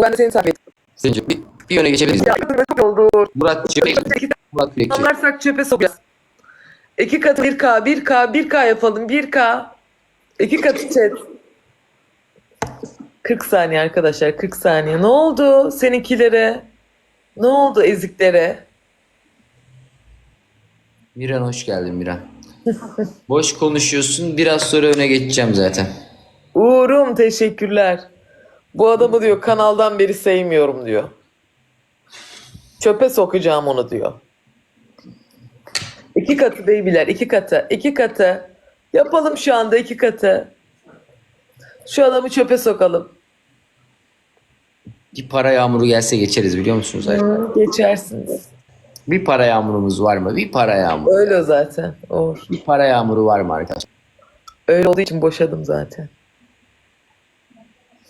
Ben de seni takip ettim. Selin'cim bir, bir yöne geçebiliriz. Ya dur çok oldu. Murat Çepek. Murat Kürekçi. Anlarsak çöpe sokacağız. İki katı 1K, 1K, 1K yapalım. 1K. İki katı chat. 40 saniye arkadaşlar 40 saniye. Ne oldu seninkilere? Ne oldu eziklere? Miran hoş geldin Miran. Boş konuşuyorsun. Biraz sonra öne geçeceğim zaten. Uğurum teşekkürler. Bu adamı diyor kanaldan beri sevmiyorum diyor. Çöpe sokacağım onu diyor. İki katı beybiler iki katı iki katı. Yapalım şu anda iki katı. Şu adamı çöpe sokalım. Bir para yağmuru gelse geçeriz biliyor musunuz? Hı, geçersiniz. Bir para yağmurumuz var mı? Bir para yağmuru. Öyle zaten. Uğur. Bir para yağmuru var mı arkadaşlar? Öyle olduğu için boşadım zaten.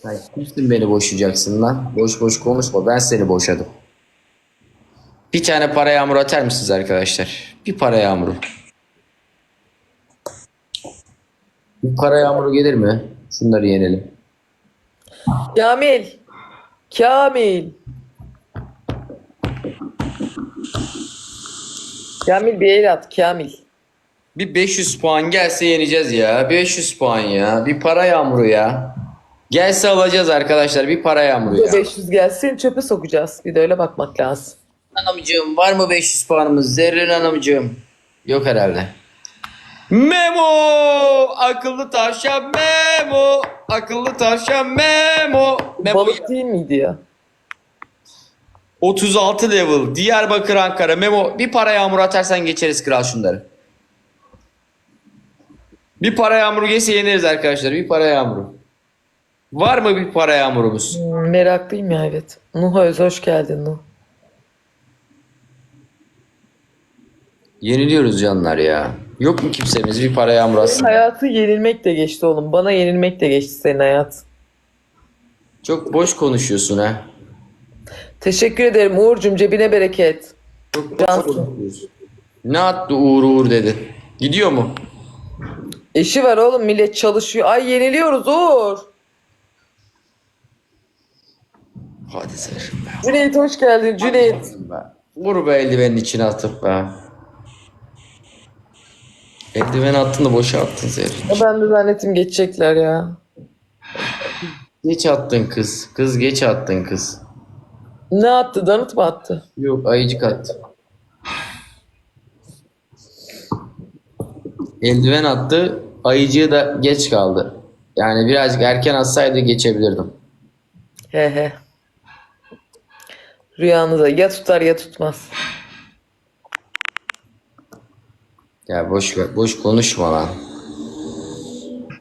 Sen kimsin beni boşayacaksın lan? Boş boş konuşma. Ben seni boşadım. Bir tane para yağmuru atar mısınız arkadaşlar? Bir para yağmuru. Bir para yağmuru gelir mi? Şunları yenelim. Kamil. Kamil. Kamil bir el at. Kamil. Bir 500 puan gelse yeneceğiz ya. 500 puan ya. Bir para yağmuru ya. Gelse alacağız arkadaşlar. Bir para yağmuru ya. 500 gelsin çöpe sokacağız. Bir de öyle bakmak lazım. Hanımcığım var mı 500 puanımız? Zerrin Hanımcığım. Yok herhalde. Memo! Akıllı tavşan Memo! Akıllı tavşan Memo! Memo Balık değil miydi ya? 36 level. Diyarbakır Ankara. Memo bir para yağmuru atarsan geçeriz kral şunları. Bir para yağmuru gelse yeneriz arkadaşlar. Bir para yağmuru. Var mı bir para yağmurumuz? Hmm, meraklıyım ya evet. Nuh Öz hoş geldin Nuh. Yeniliyoruz canlar ya. Yok mu kimsemiz bir para yağmuru atsın? Hayatı yenilmek de geçti oğlum. Bana yenilmek de geçti senin hayat. Çok boş konuşuyorsun ha. Teşekkür ederim Uğur'cum cebine bereket. Çok boş Cansın. konuşuyorsun. Ne attı Uğur Uğur dedi. Gidiyor mu? İşi var oğlum millet çalışıyor. Ay yeniliyoruz Uğur. Hadi Zerrin be. Cüneyt hoş geldin Cüneyt. Be. Vur be eldivenin içine atıp be. Eldiveni attın da boşa attın Zerrin. Ben de zannettim geçecekler ya. Geç attın kız. Kız geç attın kız. Ne attı? Danıt mı attı? Yok ayıcık attı. Eldiven attı. Ayıcığı da geç kaldı. Yani birazcık erken atsaydı geçebilirdim. He he. Rüyanı da ya tutar ya tutmaz. Ya boş ver, boş konuşma lan.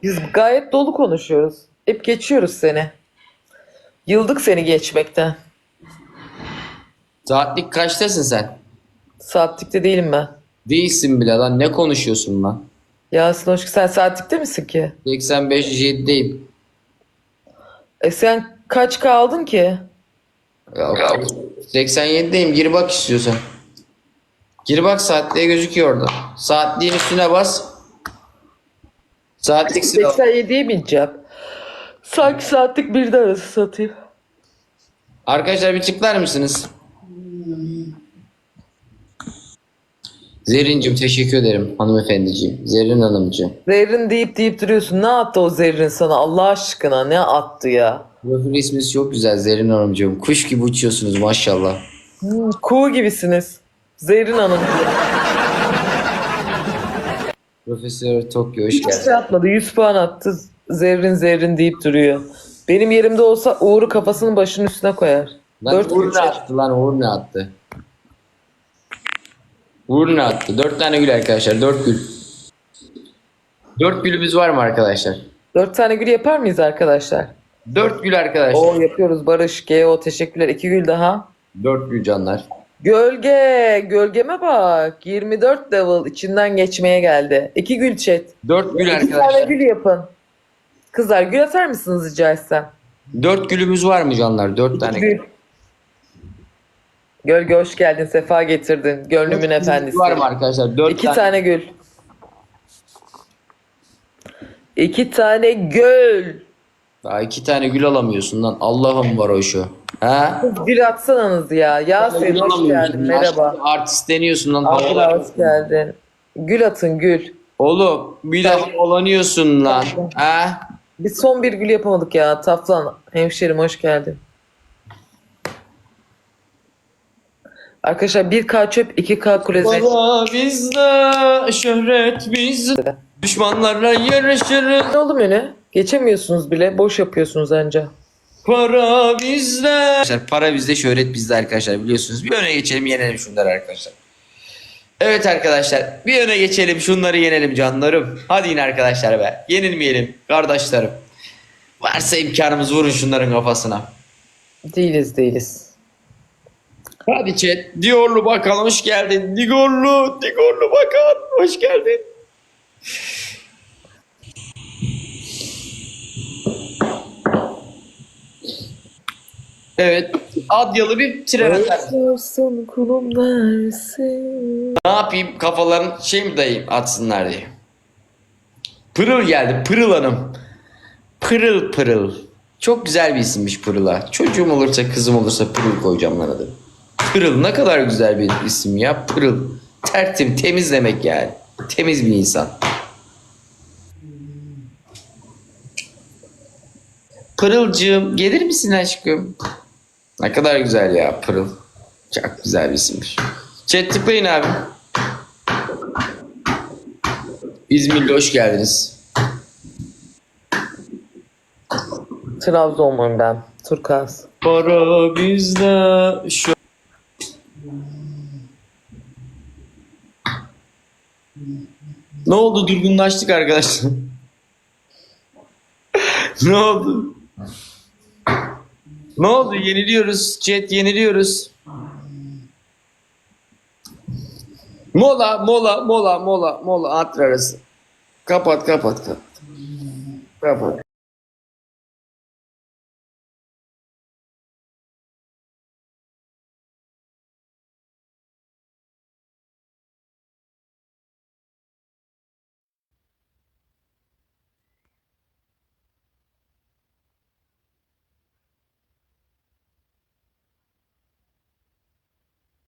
Biz gayet dolu konuşuyoruz. Hep geçiyoruz seni. Yıldık seni geçmekten. Saatlik kaçtasın sen? Saatlikte değilim ben. Değilsin bile lan. Ne konuşuyorsun lan? Yasin hoş sen saatlikte misin ki? 85 7'deyim. E sen kaç kaldın ki? Ya, 87'deyim. Gir bak istiyorsan. Gir bak saatliğe gözüküyor orada. Saatliğin üstüne bas. Saatlik sıra. 87'ye bineceğim. Sanki saatlik birde arası satayım. Arkadaşlar bir tıklar mısınız? Zerrin'cim teşekkür ederim hanımefendiciğim. Zerrin hanımcığım. Zerrin deyip deyip duruyorsun. Ne attı o Zerrin sana Allah aşkına? Ne attı ya? Profil isminiz çok güzel Zerrin hanımcığım. Kuş gibi uçuyorsunuz maşallah. Hmm, kuğu gibisiniz. Zerrin Hanım. Profesör Tokyo hoş Hiç geldin. şey atmadı. 100 puan attı. Zerrin zerrin deyip duruyor. Benim yerimde olsa Uğur'u kafasının başının üstüne koyar. Lan 4 Uğur ne attı lan Uğur ne attı? Uğur ne attı? Dört tane gül arkadaşlar. Dört gül. Dört gülümüz var mı arkadaşlar? 4 tane gül yapar mıyız arkadaşlar? Dört gül arkadaşlar. O yapıyoruz Barış. GO teşekkürler. 2 gül daha. Dört gül canlar. Gölge. Gölgeme bak. 24 level içinden geçmeye geldi. 2 gül chat. Dört gül 2 tane arkadaşlar. gül yapın. Kızlar gül atar mısınız rica etsem? Dört gülümüz var mı canlar? Dört tane gül. Gül. Gölge hoş geldin. Sefa getirdin. Gönlümün Dört efendisi. Var mı arkadaşlar? Dört İki tane gül. İki tane göl. Daha iki tane gül alamıyorsun lan. Allah'ım var o şu. Ha? Gül atsanız ya. Yasemin Gül hoş alamıyorsun. geldin. Merhaba. Artist deniyorsun lan. Abla Havalar. hoş geldin. Gül atın gül. Oğlum bir de havalanıyorsun lan. Ha? Biz son bir gül yapamadık ya. Taflan hemşerim hoş geldin. Arkadaşlar 1K çöp 2K kulezet. Para bizde, şöhret bizde. Düşmanlarla yarışırız. Ne oldu öyle? Geçemiyorsunuz bile. Boş yapıyorsunuz anca. Para bizde. Arkadaşlar para bizde, şöhret bizde arkadaşlar biliyorsunuz. Bir öne geçelim yenelim şunları arkadaşlar. Evet arkadaşlar bir öne geçelim şunları yenelim canlarım. Hadi yine arkadaşlar be. Yenilmeyelim kardeşlerim. Varsa imkanımız vurun şunların kafasına. Değiliz değiliz. Hadi chat. Diyorlu bakan hoş geldin. Digorlu, Digorlu bakan hoş geldin. Evet. Adyalı bir tren atar. Kulum dersin. Ne yapayım? Kafaların şey mi dayayım atsınlar diye. Pırıl geldi. Pırıl Hanım. Pırıl pırıl. Çok güzel bir isimmiş Pırıl'a. Çocuğum olursa kızım olursa Pırıl koyacağım lan adı. Pırıl ne kadar güzel bir isim ya. Pırıl. Tertim, temiz demek yani. Temiz bir insan. Pırılcığım gelir misin aşkım? Ne kadar güzel ya Pırıl. Çok güzel bir isimmiş. Chat tıklayın abi. İzmirli hoş geldiniz. Trabzonluyum ben. Turkaz. Para bizde şu Ne oldu durgunlaştık arkadaşlar. ne oldu? Ne oldu? Yeniliyoruz. Chat yeniliyoruz. Mola, mola, mola, mola, mola. Arası. Kapat, kapat, kapat. Kapat.